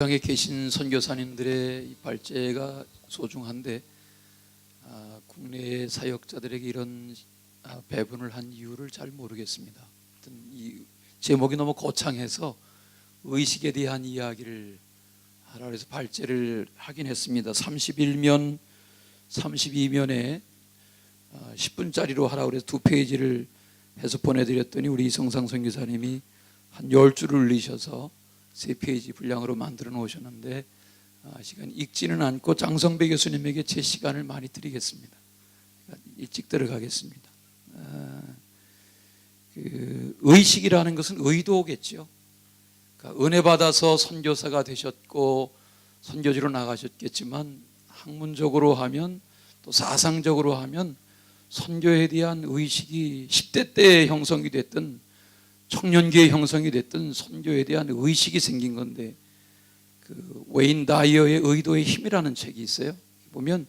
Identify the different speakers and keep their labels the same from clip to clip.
Speaker 1: 당에 계신 선교사님들의 이 발제가 소중한데 아, 국내 사역자들에게 이런 아, 배분을 한 이유를 잘 모르겠습니다. 이 제목이 너무 거창해서 의식에 대한 이야기를 하라 그래서 발제를 하긴 했습니다. 31면, 32면에 10분짜리로 하라 그래서 두 페이지를 해서 보내드렸더니 우리 이성상 선교사님이 한 10줄을 올리셔서 세 페이지 분량으로 만들어 놓으셨는데 아, 시간 읽지는 않고 장성배 교수님에게 제 시간을 많이 드리겠습니다. 그러니까 일찍 들어가겠습니다. 아, 그 의식이라는 것은 의도겠죠. 그러니까 은혜 받아서 선교사가 되셨고 선교지로 나가셨겠지만 학문적으로 하면 또 사상적으로 하면 선교에 대한 의식이 10대 때 형성이 됐든 청년기에 형성이 됐던 선교에 대한 의식이 생긴 건데 그 웨인 다이어의 의도의 힘이라는 책이 있어요. 보면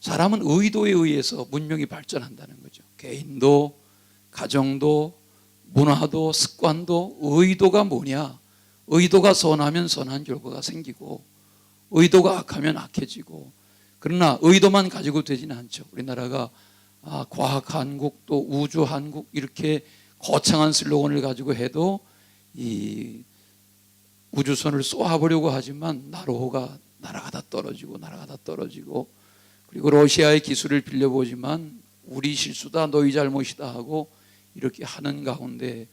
Speaker 1: 사람은 의도에 의해서 문명이 발전한다는 거죠. 개인도 가정도 문화도 습관도 의도가 뭐냐? 의도가 선하면 선한 결과가 생기고 의도가 악하면 악해지고 그러나 의도만 가지고 되지는 않죠. 우리나라가 아, 과학 한국 또 우주 한국 이렇게 거창한 슬로건을 가지고 해도 이 우주선을 쏘아보려고 하지만 나로호가 날아가다 떨어지고 날아가다 떨어지고 그리고 러시아의 기술을 빌려보지만 우리 실수다 너희 잘못이다 하고 이렇게 하는 가운데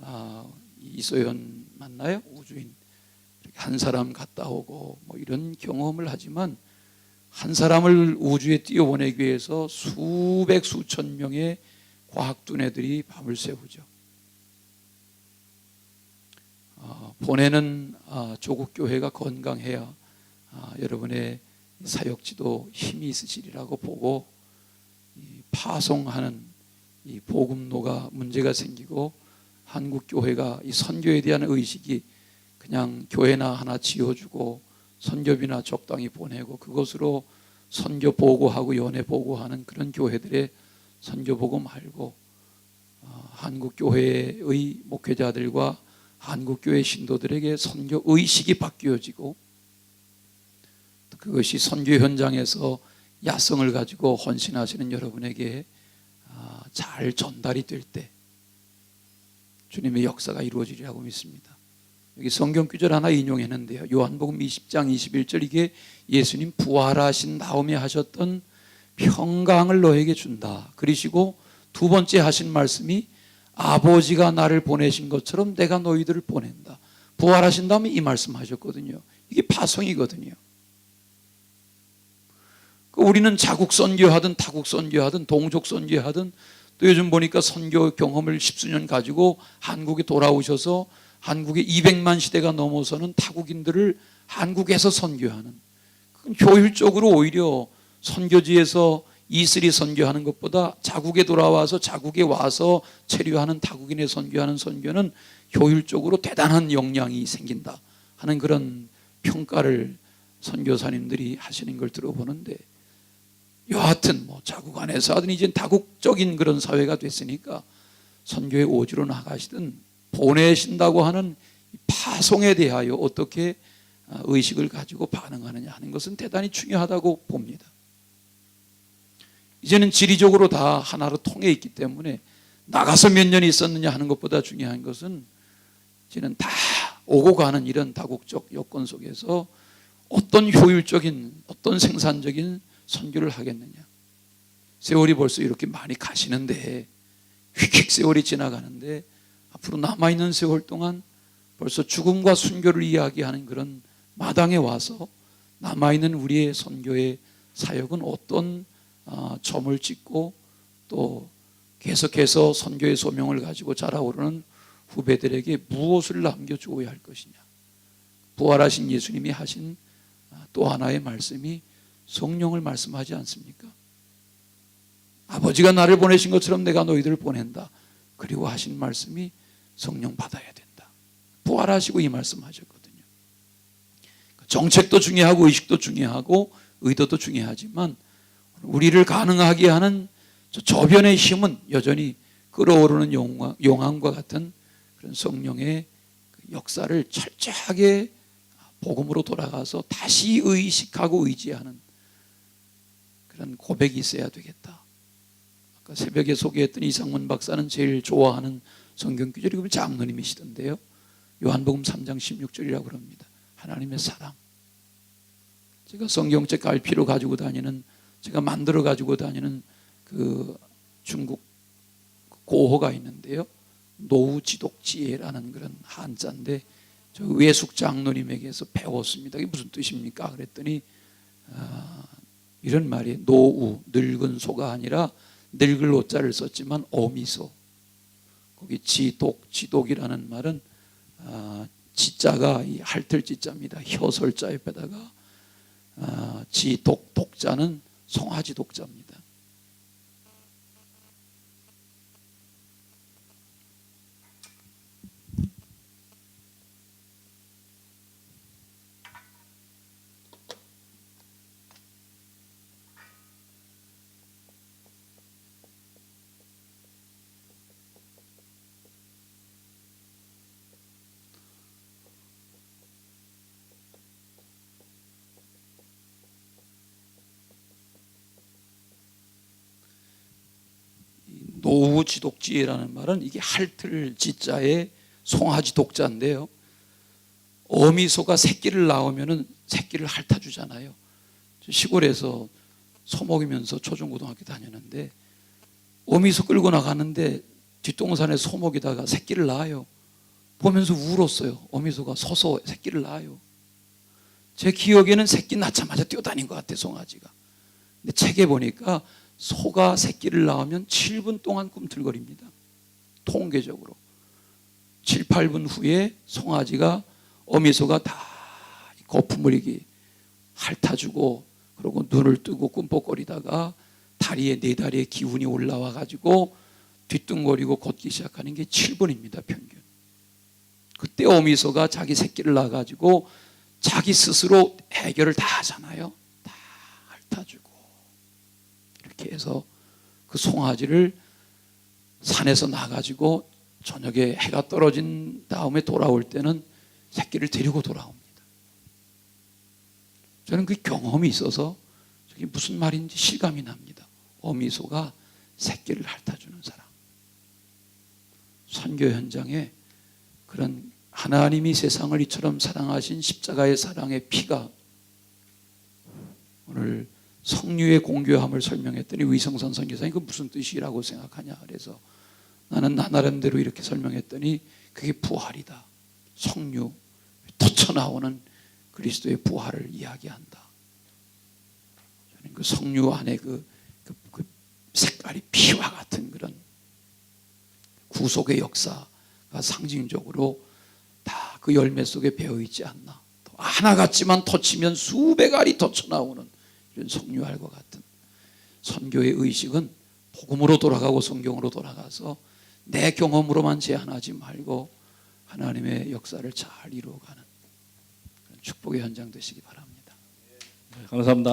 Speaker 1: 아, 이소연 맞나요? 우주인. 한 사람 갔다 오고 뭐 이런 경험을 하지만 한 사람을 우주에 띄워보내기 위해서 수백 수천 명의 과학 두뇌들이 밤을 새우죠. 어, 보내는 어, 조국 교회가 건강해야 어, 여러분의 사역지도 힘이 있으시리라고 보고 이 파송하는 이 복음로가 문제가 생기고 한국 교회가 이 선교에 대한 의식이 그냥 교회나 하나 지어주고 선교비나 적당히 보내고 그것으로 선교 보고하고 연애 보고하는 그런 교회들의 선교 보고 말고 어, 한국 교회의 목회자들과 한국 교회 신도들에게 선교 의식이 바뀌어지고 그것이 선교 현장에서 야성을 가지고 헌신하시는 여러분에게 아, 잘 전달이 될 때 주님의 역사가 이루어지리라고 믿습니다. 여기 성경 구절 하나 인용했는데요. 요한복음 20장 21절 이게 예수님 부활하신 다음에 하셨던 평강을 너에게 준다. 그러시고 두 번째 하신 말씀이 아버지가 나를 보내신 것처럼 내가 너희들을 보낸다. 부활하신 다음에 이 말씀 하셨거든요. 이게 파송이거든요. 그 우리는 자국 선교하든 타국 선교하든 동족 선교하든 또 요즘 보니까 선교 경험을 십수년 가지고 한국에 돌아오셔서 한국의 200만 시대가 넘어서는 타국인들을 한국에서 선교하는 효율적으로 오히려 선교지에서 이슬이 선교하는 것보다 자국에 돌아와서 자국에 와서 체류하는 타국인의 선교하는 선교는 효율적으로 대단한 역량이 생긴다 하는 그런 평가를 선교사님들이 하시는 걸 들어보는데 여하튼 뭐 자국 안에서 하든 이제 다국적인 그런 사회가 됐으니까 선교의 오지로 나가시든 보내신다고 하는 파송에 대하여 어떻게 의식을 가지고 반응하느냐 하는 것은 대단히 중요하다고 봅니다. 이제는 지리적으로 다 하나로 통해 있기 때문에 나가서 몇 년이 있었느냐 하는 것보다 중요한 것은 이제는 다 오고 가는 이런 다국적 여건 속에서 어떤 효율적인 어떤 생산적인 선교를 하겠느냐. 세월이 벌써 이렇게 많이 가시는데 휙휙 세월이 지나가는데 앞으로 남아 있는 세월 동안 벌써 죽음과 순교를 이야기하는 그런 마당에 와서 남아 있는 우리의 선교의 사역은 어떤 어, 점을 찍고 또 계속해서 선교의 소명을 가지고 자라오르는 후배들에게 무엇을 남겨주어야 할 것이냐. 부활하신 예수님이 하신 어, 또 하나의 말씀이 성령을 말씀하지 않습니까? 아버지가 나를 보내신 것처럼 내가 너희들을 보낸다. 그리고 하신 말씀이 성령 받아야 된다. 부활하시고 이 말씀 하셨거든요. 정책도 중요하고 의식도 중요하고 의도도 중요하지만 우리를 가능하게 하는 저변의 힘은 여전히 끌어오르는 용왕과 같은 그런 성령의 그 역사를 철저하게 복음으로 돌아가서 다시 의식하고 의지하는 그런 고백이 있어야 되겠다. 아까 새벽에 소개했던 이상문 박사는 제일 좋아하는 성경 구절이 그 장로님이시던데요. 요한복음 3장 16절이라고 그럽니다. 하나님의 사랑. 제가 성경책 갈피로 가지고 다니는 제가 만들어 가지고 다니는 그 중국 고호가 있는데요. 노우지독지혜라는 그런 한자인데 저 외숙 장로님에게서 배웠습니다. 이게 무슨 뜻입니까? 그랬더니 아, 이런 말이 노우 늙은 소가 아니라 늙을 오자를 썼지만 어미소 거기 지독 지독이라는 말은 아, 지자가 이 할틀 지자입니다. 혀설자 옆에다가 아, 지독 독자는 송아지 독자입니다. 노우지 독지라는 말은 이게 할틀 지자의 송아지 독자인데요. 어미소가 새끼를 낳으면은 새끼를 핥아 주잖아요. 시골에서 소 먹이면서 초중고등학교 다녔는데 어미소 끌고 나가는데 뒷동산에 소 먹이다가 새끼를 낳아요. 보면서 울었어요. 어미소가 서서 새끼를 낳아요. 제 기억에는 새끼 낳자마자 뛰어다닌 것 같아 송아지가. 근데 책에 보니까 소가 새끼를 낳으면 7분 동안 꿈틀거립니다. 통계적으로. 7, 8분 후에 송아지가 어미소가 다 거품을 이게 핥아주고 그리고 눈을 뜨고 꿈뻑거리다가 다리에 네 다리에 기운이 올라와 가지고 뒤뚱거리고 걷기 시작하는 게 7분입니다 평균. 그때 어미소가 자기 새끼를 낳아 가지고 자기 스스로 해결을 다 하잖아요. 다 핥아주고 이렇게 해서 그 송아지를 산에서 나가지고 저녁에 해가 떨어진 다음에 돌아올 때는 새끼를 데리고 돌아옵니다. 저는 그 경험이 있어서 저게 무슨 말인지 실감이 납니다. 어미소가 새끼를 핥아주는 사람. 선교 현장에 그런 하나님이 세상을 이처럼 사랑하신 십자가의 사랑의 피가 오늘 성류의 공교함을 설명했더니 위성선 선교사님 그 무슨 뜻이라고 생각하냐 그래서 나는 나 나름대로 이렇게 설명했더니 그게 부활이다. 성류 터쳐 나오는 그리스도의 부활을 이야기한다. 저는 그 성류 안에 그, 그, 그 색깔이 피와 같은 그런 구속의 역사가 상징적으로 다 그 열매 속에 배어 있지 않나. 또 하나 같지만 터치면 수백 알이 터쳐 나오는 성류알과 같은 선교의 의식은 복음으로 돌아가고 성경으로 돌아가서 내 경험으로만 제한하지 말고 하나님의 역사를 잘 이루어가는 축복의 현장 되시기 바랍니다.
Speaker 2: 감사합니다.